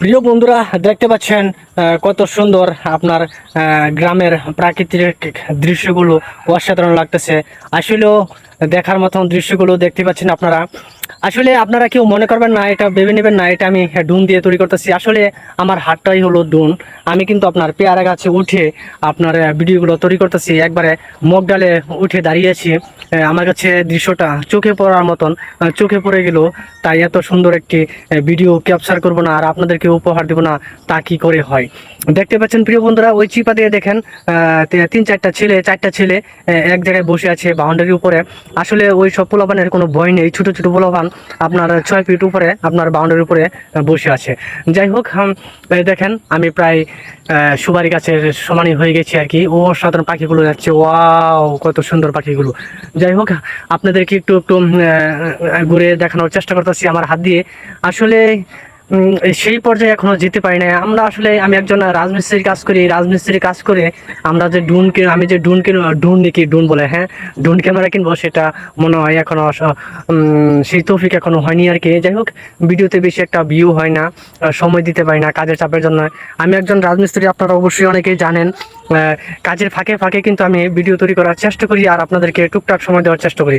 প্রিয় বন্ধুরা, দেখতে পাচ্ছেন কত সুন্দর আপনার গ্রামের প্রাকৃতিক দৃশ্যগুলো অসাধারণ লাগতেছে। আসলেও দেখার মতন দৃশ্যগুলো দেখতে পাচ্ছেন আপনারা। আসলে আপনারা কেউ মনে করবেন না, এটা ভেবে নেবেন না, এটা আমি ডুন দিয়ে তৈরি করতেছি। আসলে আমার হাতটাই হলো ডুন আমি কিন্তু আপনার পেয়ারা গাছে উঠে আপনার ভিডিওগুলো তৈরি করতেছি। একবারে মগ ডালে উঠে দাঁড়িয়েছি আমার কাছে দৃশ্যটা চোখে পড়ার মতন চোখে পড়ে গেল। তাই এত সুন্দর একটি ভিডিও ক্যাপচার করব না আর আপনাদেরকে উপহার দেবো না, তা কি করে হয়? দেখতে পাচ্ছেন প্রিয় বন্ধুরা, ওই চিপা দিয়ে দেখেন তিন চারটা ছেলে চারটা ছেলে এক জায়গায় বসে আছে বাউন্ডারির উপরে। আসলে ওই সব পোলাপানের কোনো ভয় নেই, ছোট ছোট পোলাপান আপনার ছয় ফিট উপরে, আপনার বাউন্ডারির উপরে বসে আছে। যাই হোক দেখেন, আমি প্রায় সুপারি গাছের সমানই হয়ে গেছি আর কি। ও সাধারণ পাখিগুলো যাচ্ছে, ওয়াও, কত সুন্দর পাখিগুলো। যাই হোক, আপনাদেরকে একটু একটু ঘুরে দেখানোর চেষ্টা করতেছি আমার হাত দিয়ে। আসলে সেই পর্যায়ে এখনও যেতে পারি না আমরা আসলে আমি একজন রাজমিস্ত্রির কাজ করি রাজমিস্ত্রির কাজ করে আমরা যে ডুন কিন আমি যে ডুন কিন ডুন দেখি ডুন বলে হ্যাঁ? ডুন ক্যামেরা কিনবো, সেটা মনে হয় এখনও সেই তৌফিক এখনও হয়নি আর কি। যাই হোক, ভিডিওতে বেশি একটা ভিউ হয় না সময় দিতে পারি না কাজের চাপের জন্য। আমি একজন রাজমিস্ত্রি, আপনারা অবশ্যই অনেকেই জানেন। কাজের ফাঁকে ফাঁকে কিন্তু আমি ভিডিও তৈরি করার চেষ্টা করি আর আপনাদেরকে টুকটাক সময় দেওয়ার চেষ্টা করি।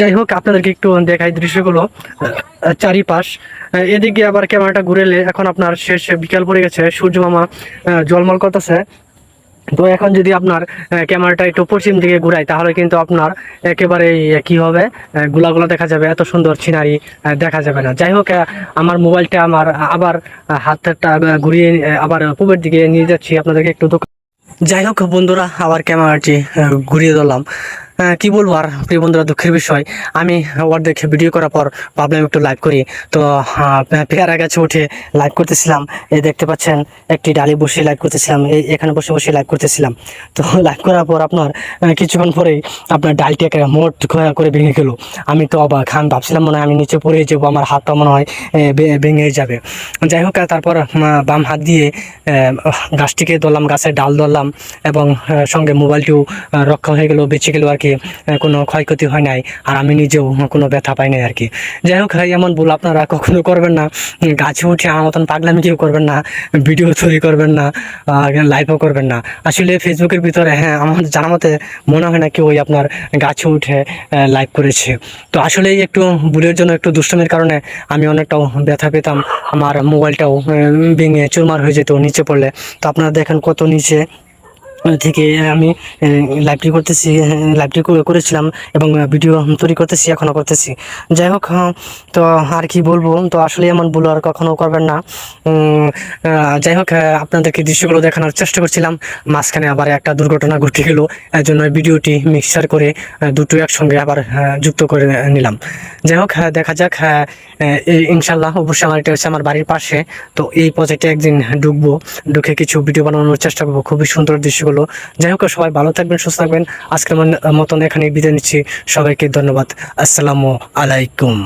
যাই হোক, আপনাদেরকে একটু দেখাই দৃশ্যগুলো। চারিপাশ। এদিকে আবার ক্যামেরাটা ঘুরেলে এখন আপনার শেষ বিকাল পড়ে গেছে, সূর্য মামা জলমল করতেছে। তো এখন যদি আপনার ক্যামেরাটা একটু পশ্চিম দিকে ঘুরাই, তাহলে কিন্তু আপনার একেবারে কি হবে? গোলাগুলা দেখা যাবে, এত সুন্দর সিনারি দেখা যাবে না। যাই হোক আমার মোবাইলটা আমার আবার হাতটা ঘুরিয়ে আবার পূবের দিকে নিয়ে যাচ্ছি। আপনাদেরকে একটু যাই হোক বন্ধুরা আবার ক্যামেরাটি ঘুরিয়ে দিলাম কি বলব আর প্রিয় বন্ধুরা, দুঃখের বিষয়। আমি দেখে ভিডিও করার পর ভাবলাম একটু লাইভ করি। তো পেয়ারা গাছে উঠে লাইভ করতেছিলাম। এই দেখতে পাচ্ছেন, একটি ডালি বসে লাইভ করতেছিলাম। এই এখানে বসে বসে লাইভ করতেছিলাম। তো লাইভ করার পর আপনার কিছুক্ষণ পরেই আপনার ডালটি একেবারে মোট করে ভেঙে গেল। আমি তো অবাক, আমি ভাবছিলাম মনে হয় আমি নিচে পড়ে যাব, আমার হাতটা মনে হয় ভেঙে যাবে। যাই হোক তারপর বাম হাত দিয়ে গাছটিকে ধরলাম, গাছের ডাল ধরলাম এবং সঙ্গে মোবাইলটিও রক্ষা হয়ে গেল, বেঁচে গেল আর কি। আহ, কোনো ক্ষয়ক্ষতি হয় নাই আর আমি নিজেও কোনো ব্যথা পাই নাই আর কি যাই হোক এমন ভুল আপনারা কখনো করবেন না। গাছে উঠে আমার মতন পাগলামি কেউ করবেন না ভিডিও তৈরি করবেন না লাইভও করবেন না। আসলে ফেসবুকের ভিতরে হ্যাঁ আমার জানা মতে মনে হয় না কেউ ওই আপনার গাছে উঠে লাইভ করেছে। তো আসলে একটু ভুলের জন্য একটু দুষ্টমের কারণে আমি অনেকটাও ব্যথা পেতাম। আমার মোবাইলটাও ভেঙে চুরমার হয়ে যেত নিচে পড়লে। তো আপনারা দেখেন কত নিচে থেকে আমি লাইভটি করতেছি লাইভটি করেছিলাম এবং ভিডিও তৈরি করতেছি এখনও করতেছি। যাই হোক তো আর কি বলব, তো আসলে এমন ভুল আর কখনো করবেন না। যাই হোক আপনাদেরকে দৃশ্যগুলো দেখানোর চেষ্টা করছিলাম। মাঝখানে আবার একটা দুর্ঘটনা ঘটে গেল, এর জন্য ভিডিওটি মিক্সার করে দুটো একসঙ্গে আবার যুক্ত করে নিলাম। যাই হোক দেখা যাক এই ইনশাল্লাহ অবশ্যই আমার এটা হচ্ছে আমার বাড়ির পাশে। তো এই প্রজেক্টে একদিন ঢুকবো, ঢুকে কিছু ভিডিও বানানোর চেষ্টা করব। খুবই সুন্দর দৃশ্যগুলো যাই হোক, সবাই ভালো থাকবেন, সুস্থ থাকবেন। আজকের মতন এখানে বিদায় নিচ্ছি। সবাইকে ধন্যবাদ। আসসালামু আলাইকুম।